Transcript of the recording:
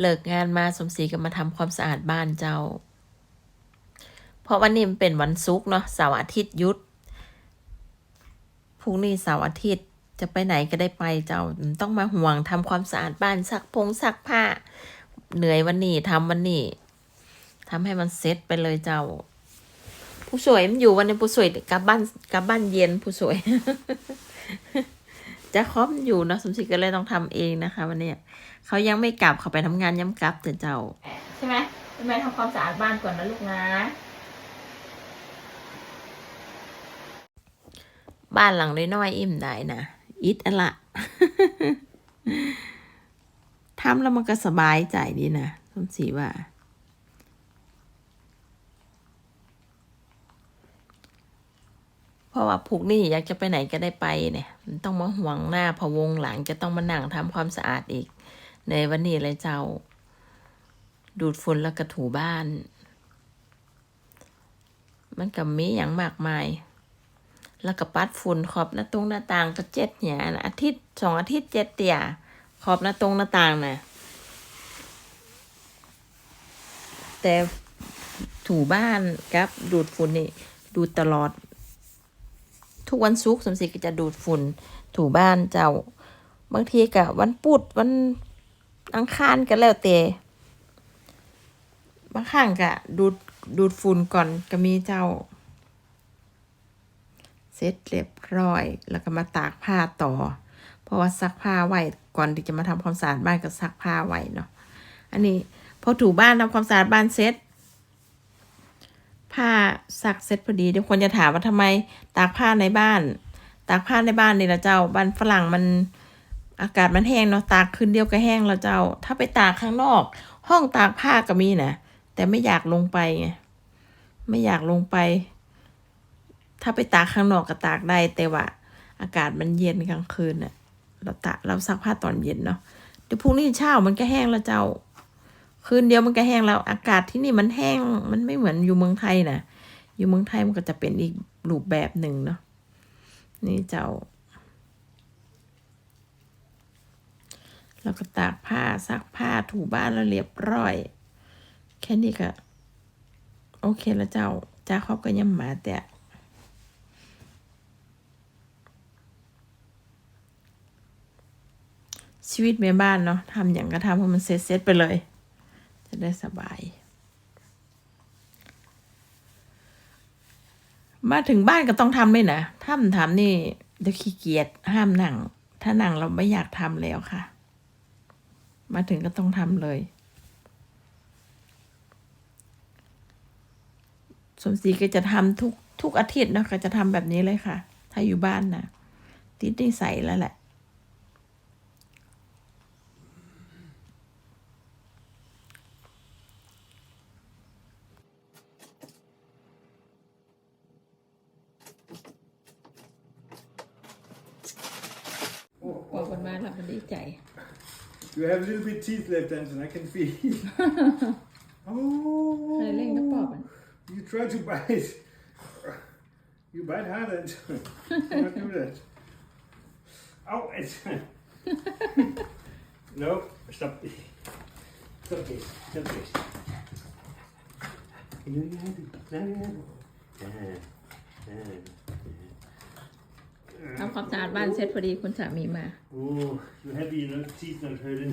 เลิกงานมาสมศรีก็มาทำความสะอาดบ้านเจ้า เพราะวันนี้มันเป็นวันศุกร์เนาะเสาร์อาทิตย์ยุดพรุ่งนี้เสาร์อาทิตย์จะไปไหนก็ได้ไปเจ้าต้องมาห่วงทำความสะอาดบ้านซักพงซักผ้า เหนื่อยวันนี้ทำวันนี้ทำให้มันเซ็ตไปเลยเจ้า ผู้สวยมันอยู่วันนี้ผู้สวยกลับบ้านกลับบ้านเย็นผู้สวย จะครอบอยู่เนอะสมศรีก็เลยต้องทำเองนะคะ วันเนี้ยเขายังไม่กลับเขาไปทำงานย้ำกลับแต่เจ้า ใช่ไหมแม่ทำความสะอาดบ้านก่อนนะลูกนะบ้านหลังน้อยๆอิ่มได้นะอิดอะละทำแล้วมันก็สบายใจดีนะสมศรีว่า เพราะว่าผูกนี่อยากจะไปไหนก็ได้ไปเนี่ยมันต้องมาห่วงหน้าพะวงหลังจะต้องมานั่งทำความสะอาดอีก ในวันนี้เลยเจ้า ดูดฝุ่นแล้วก็ถูบ้าน มันก็มีอย่างมากมาย แล้วก็ปัดฝุ่นขอบหน้าตรงหน้าต่างก็เจ็ดเนี่ยนอาทิตย์สองอาทิตย์เจ็ดเตี่ยขอบหน้าตรงหน้าต่างนะแต่ถูบ้านกับดูดฝุ่นนี่ดูตลอด ทุกวันศุกร์สมศรีก็จะดูดฝุ่นถูบ้านเจ้า บางทีก็วันพุธวันอังคารก็แล้วแต่บางครั้งก็ดูดดูดฝุ่นก่อนก็มีเจ้า เสร็จเรียบร้อย แล้วก็มาตากผ้าต่อ เพราะว่าซักผ้าไว้ก่อนที่จะมาทำความสะอาดบ้านก็ซักผ้าไว้เนาะอันนี้พอถูบ้านทำความสะอาดบ้านเสร็จ ผ้าซักเสร็จพอดีเดี๋ยวคนจะถามว่าทำไมตากผ้าในบ้าน ตากผ้าในบ้านนี่ละเจ้าบ้านฝรั่งมันอากาศมันแห้งเนาะตากคืนเดียวก็แห้งแล้วเจ้า ถ้าไปตากข้างนอก ห้องตากผ้าก็มีนะแต่ไม่อยากลงไปไงไม่อยากลงไป ถ้าไปตากข้างนอกก็ตากได้ แต่ว่า อากาศมันเย็นกลางคืนน่ะเราตากเราซักผ้าตอนเย็นเนาะเดี๋ยวพรุ่งนี้เช้ามันก็แห้งแล้วเจ้า คืนเดียวมันก็แห้งแล้วอากาศที่นี่มันแห้ง มันไม่เหมือนอยู่เมืองไทยนะอยู่เมืองไทยมันก็จะเป็นอีกรูปแบบหนึ่งเนาะนี่เจ้าแล้วก็ตากผ้าซักผ้าถูบ้านแล้วเรียบร้อย แค่นี้ก็โอเคแล้วเจ้าจ้าเขาก็ยังมาแต่ชีวิตแม่บ้านเนาะทำอย่างก็ทำให้มันเสร็จๆไปเลย จะได้สบาย มาถึงบ้านก็ต้องทำเลยนะถ้ามันทำนี่เดี๋ยวขี้เกียจห้ามนั่งถ้านั่งเราไม่อยากทำแล้วค่ะ มาถึงก็ต้องทำเลยสมศรีก็จะทำทุกทุกอาทิตย์นะก็จะทำแบบนี้เลยค่ะ ถ้าอยู่บ้านนะติดนิสัยแล้วแหละ กกันมาแล้วมันดีใจ You have a little bit teeth left, Anton. I can feel. เคยเล่น oh, กระป๋อบอ่ะ you try to bite. You bite hard, Anton. Cannot do that. Oh, Anton. no, stop. Stop this. Stop this. You you have it. Now you have it. Ah, ah. ทำความสะอาดบ้านเสร็จพอดีคุณสามีมา Oh, you happy? You know, teeth not hurting.